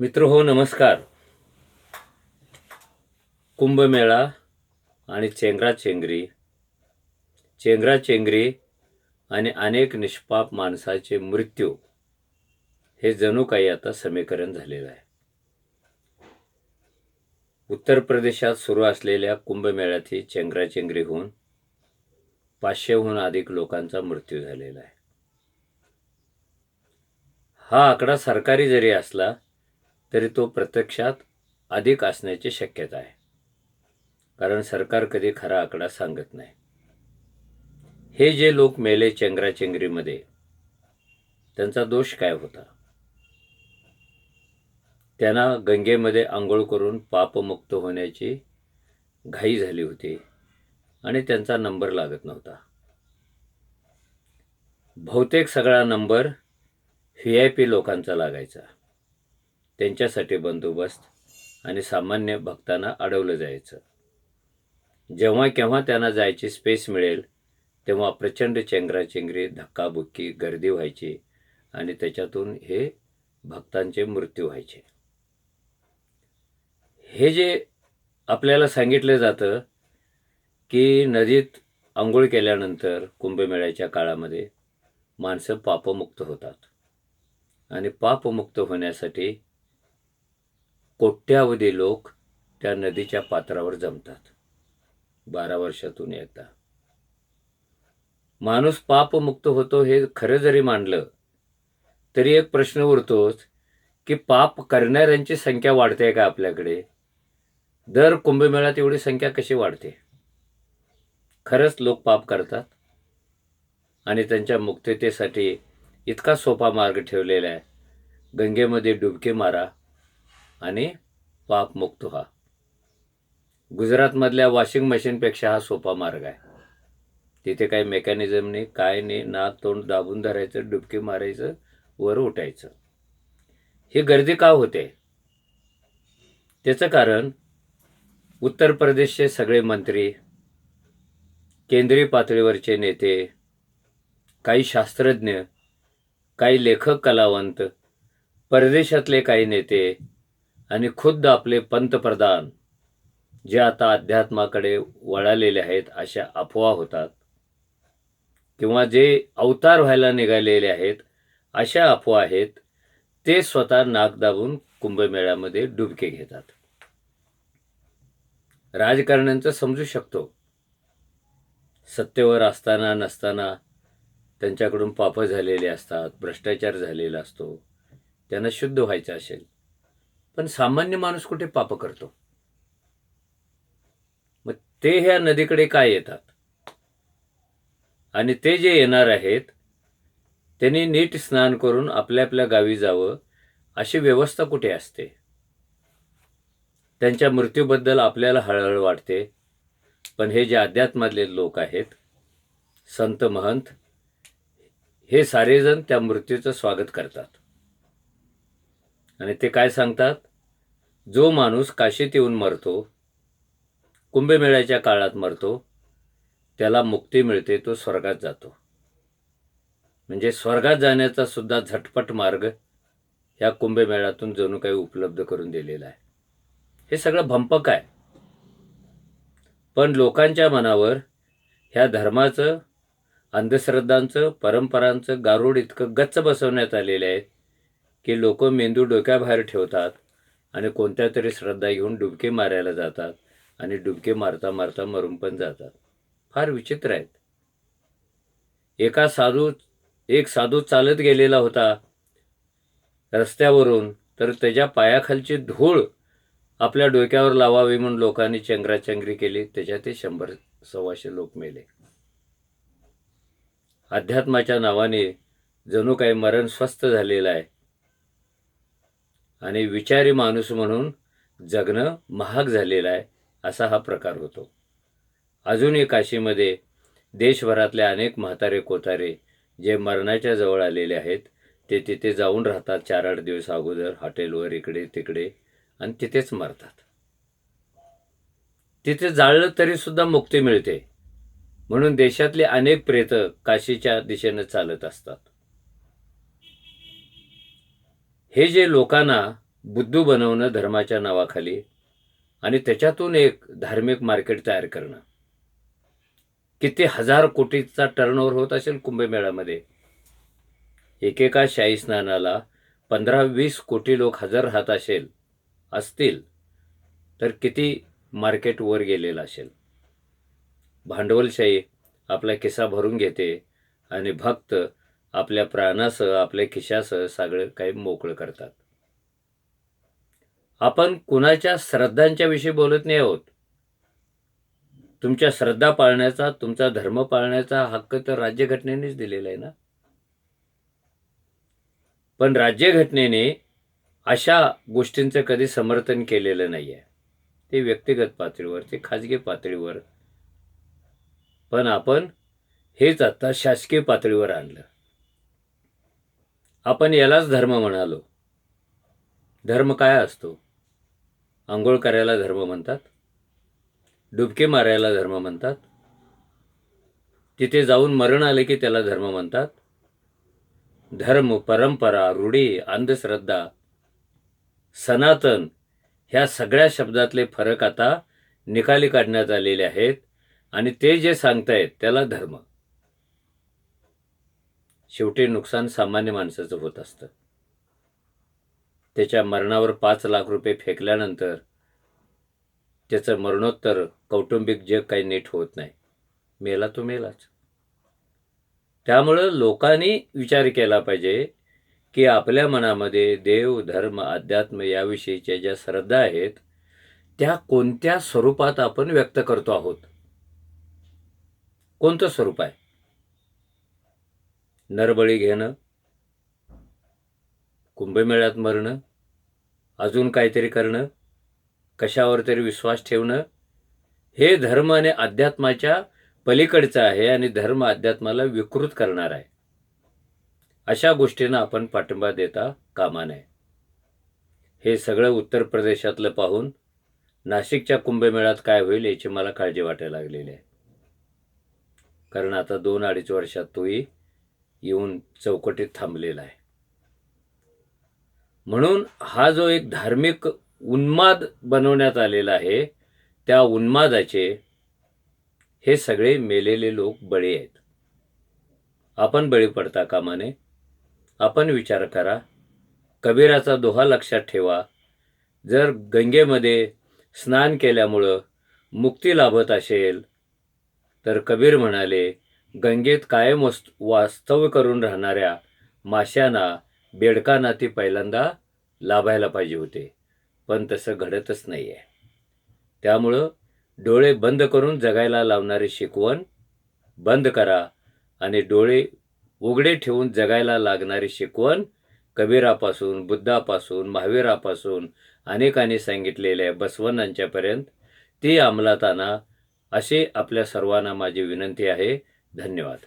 मित्र हो नमस्कार. कुंभमेळा आणि चेंगराचेंगरी चेंगराचेंगरी आणि अनेक निष्पाप माणसाचे मृत्यू हे जणू काही आता समीकरण झालेलं आहे. उत्तर प्रदेशात सुरू असलेल्या कुंभमेळ्यातही चेंगराचेंगरी होऊन पाचशेहून अधिक लोकांचा मृत्यू झालेला आहे. हा आकडा सरकारी जरी असला तरी तो प्रत्यक्षात अधिक असण्याची शक्यता आहे. कारण सरकार कधी खरा आकडा सांगत नाही. हे जे लोक मेले चेंगराचेंगरीमध्ये त्यांचा दोष काय होता? त्यांना गंगेमध्ये आंघोळ करून पापमुक्त होण्याची घाई झाली होती आणि त्यांचा नंबर लागत नव्हता. बहुतेक सगळा नंबर व्ही आय पी लोकांचा लागायचा. त्यांच्यासाठी बंदोबस्त आणि सामान्य भक्तांना अडवलं जायचं. जेव्हा केव्हा त्यांना जायची स्पेस मिळेल तेव्हा प्रचंड चेंगराचेंगरी धक्काबुक्की गर्दी व्हायची आणि त्याच्यातून हे भक्तांचे मृत्यू व्हायचे. हे जे आपल्याला सांगितलं जातं की नदीत आंघोळ केल्यानंतर कुंभमेळ्याच्या काळामध्ये माणसं पापमुक्त होतात. आणि पापमुक्त होण्यासाठी कोट्यावधी लोक त्या नदीच्या पात्रावर जमतात. बारा वर्षातून एकदा. माणूस पापमुक्त होतो हे खरं जरी मानलं तरी एक प्रश्न उरतोच की पाप करणाऱ्यांची संख्या वाढते का आपल्याकडे? दर कुंभमेळ्यात एवढी संख्या कशी वाढते? खरंच लोक पाप करतात? आणि त्यांच्या मुक्ततेसाठी इतका सोपा मार्ग ठेवलेला आहे. गंगेमध्ये डुबके मारा. आणि पापमुक्त व्हा. गुजरातमधल्या वॉशिंग मशीनपेक्षा हा सोपा मार्ग आहे. तिथे काही मेकॅनिझम नाही काय नाही नाक तोंड दाबून धरायचं डुबकी मारायचं वर उठायचं. ही गर्दी का होते? त्याचं कारण उत्तर प्रदेशचे सगळे मंत्री केंद्रीय पातळीवरचे नेते काही शास्त्रज्ञ काही लेखक कलावंत परदेशातले काही नेते आणि खुद्द आपले पंतप्रधान जे आता अध्यात्माकडे वळालेले आहेत अशा अफवा होतात किंवा जे अवतार व्हायला निघालेले आहेत अशा अफवा आहेत ते स्वतः नाक दाबून कुंभमेळ्यामध्ये डुबके घेतात. राजकारण्यांचं समजू शकतो. सत्तेवर असताना नसताना त्यांच्याकडून पाप झालेले असतात भ्रष्टाचार झालेला असतो त्यांना शुद्ध व्हायचं असेल. पण सामान्य माणूस कुठे पाप करतो? मग ते ह्या नदीकडे काय येतात? आणि ते जे येणार आहेत त्यांनी नीट स्नान करून आपल्या आपल्या गावी जावं अशी व्यवस्था कुठे असते? त्यांच्या मृत्यूबद्दल आपल्याला हळहळ वाटते पण हे जे अध्यात्मातले लोक आहेत संत महंत हे सारेजण त्या मृत्यूचं स्वागत करतात. आणि ते काय सांगतात? जो माणूस काशीत येऊन मरतो कुंभमेळ्याच्या काळात मरतो त्याला मुक्ती मिळते तो स्वर्गात जातो. म्हणजे स्वर्गात जाण्याचा सुद्धा झटपट मार्ग या कुंभमेळ्यातून जणू काही उपलब्ध करून दिलेला आहे. हे सगळं भंपक आहे. पण लोकांच्या मनावर ह्या धर्माचं अंधश्रद्धांचं परंपरांचं गारुड इतकं गच्च बसवण्यात आलेलं आहे की लोक मेंदू डोक्याबाहेर ठेवतात आणि कोणत्या तरी श्रद्धा घेऊन डुबके मारायला जातात आणि डुबके मारता मारता मरून पण जातात. फार विचित्र आहेत. एका साधू एक साधू चालत गेलेला होता रस्त्यावरून तर त्याच्या पायाखालची धूळ आपल्या डोक्यावर लावावी म्हणून लोकांनी चंगराचंगरी केली. त्याच्यात ते शंभर सव्वाशे लोक मेले. अध्यात्माच्या नावाने जणू काही मरण स्वस्थ झालेलं आहे. आणि विचारी माणूस म्हणून जगणं महाग झालेलं आहे असा हा प्रकार होतो. अजूनही काशीमध्ये देशभरातले अनेक म्हातारे कोतारे जे मरणाच्या जवळ आलेले आहेत ते तिथे जाऊन राहतात चार आठ दिवस अगोदर हॉटेलवर इकडे तिकडे आणि तिथेच मरतात. तिथे जाळलं तरी सुद्धा मुक्ती मिळते. म्हणून देशातले अनेक प्रेत काशीच्या दिशेनं चालत असतात. हे जे लोकांना बुद्धू बनवणं धर्माच्या नावाखाली आणि त्याच्यातून एक धार्मिक मार्केट तयार करणं. किती हजार कोटीचा टर्नओव्हर होत असेल कुंभमेळ्यामध्ये. एकेका शाही स्नानाला पंधरा वीस कोटी लोक हजर राहत असेल असतील तर किती मार्केट वर गेलेलं असेल. भांडवलशाही आपला किस्सा भरून घेते आणि भक्त आपल्या प्राणासह आपल्या खिशासह सगळं काही मोकळं करतात. आपण कुणाच्या श्रद्धांच्या विषयी बोलत नाही आहोत. तुमच्या श्रद्धा पाळण्याचा तुमचा धर्म पाळण्याचा हक्क तर राज्यघटनेनेच दिलेला आहे ना? पण राज्यघटनेने अशा गोष्टींचं कधी समर्थन केलेलं नाही आहे ते व्यक्तिगत पातळीवर ते खाजगी पातळीवर. पण आपण हेच आता शासकीय पातळीवर आणलं. आपण यालाच धर्म म्हणालो. धर्म काय असतो? आंघोळ करायला धर्म म्हणतात? डुबके मारायला धर्म म्हणतात? तिथे जाऊन मरण आले की त्याला धर्म म्हणतात? धर्म परंपरा रूढी अंधश्रद्धा सनातन ह्या सगळ्या शब्दातले फरक आता निकाली काढण्यात आलेले आहेत आणि ते जे सांगतायत त्याला धर्म. शेवटी नुकसान सामान्य माणसाचं होत असतं. त्याच्या मरणावर पाच लाख रुपये फेकल्यानंतर त्याचं मरणोत्तर कौटुंबिक जग काही नीट होत नाही. मेला तो मेलाच. त्यामुळं लोकांनी विचार केला पाहिजे की आपल्या मनामध्ये देव धर्म अध्यात्म याविषयीच्या ज्या श्रद्धा आहेत त्या कोणत्या स्वरूपात आपण व्यक्त करतो आहोत? कोणतं स्वरूप आहे? नरबळी घेणं कुंभमेळ्यात मरणं अजून काहीतरी करणं कशावर तरी विश्वास ठेवणं हे धर्म आणि अध्यात्माच्या पलीकडचं आहे आणि धर्म अध्यात्माला विकृत करणार आहे. अशा गोष्टींना आपण पाठिंबा देता कामा नये. हे सगळं उत्तर प्रदेशातलं पाहून नाशिकच्या कुंभमेळ्यात काय होईल याची मला काळजी वाटायला लागलेली आहे. कारण आता दोन अडीच वर्षात तोही येऊन चौकटीत थांबलेला आहे. म्हणून हा जो एक धार्मिक उन्माद बनवण्यात आलेला आहे त्या उन्मादाचे हे सगळे मेलेले लोक बळी आहेत. आपण बळी पडता कामाने? आपण विचार करा. कबीराचा दोहा लक्षात ठेवा. जर गंगेमध्ये स्नान केल्यामुळं मुक्ती लाभत असेल तर कबीर म्हणाले गंगेत कायम वास्तव्य करून राहणाऱ्या माशांना बेडकांना ते पहिल्यांदा लाभायला पाहिजे होते. पण तसं घडतच नाही आहे त्यामुळं डोळे बंद करून जगायला लावणारी शिकवण बंद करा आणि डोळे उघडे ठेवून जगायला लागणारी शिकवण कबीरापासून बुद्धापासून महावीरापासून अनेकांनी सांगितलेल्या बसवनांच्यापर्यंत ती अंमलात आणा अशी आपल्या सर्वांना माझी विनंती आहे. धन्यवाद.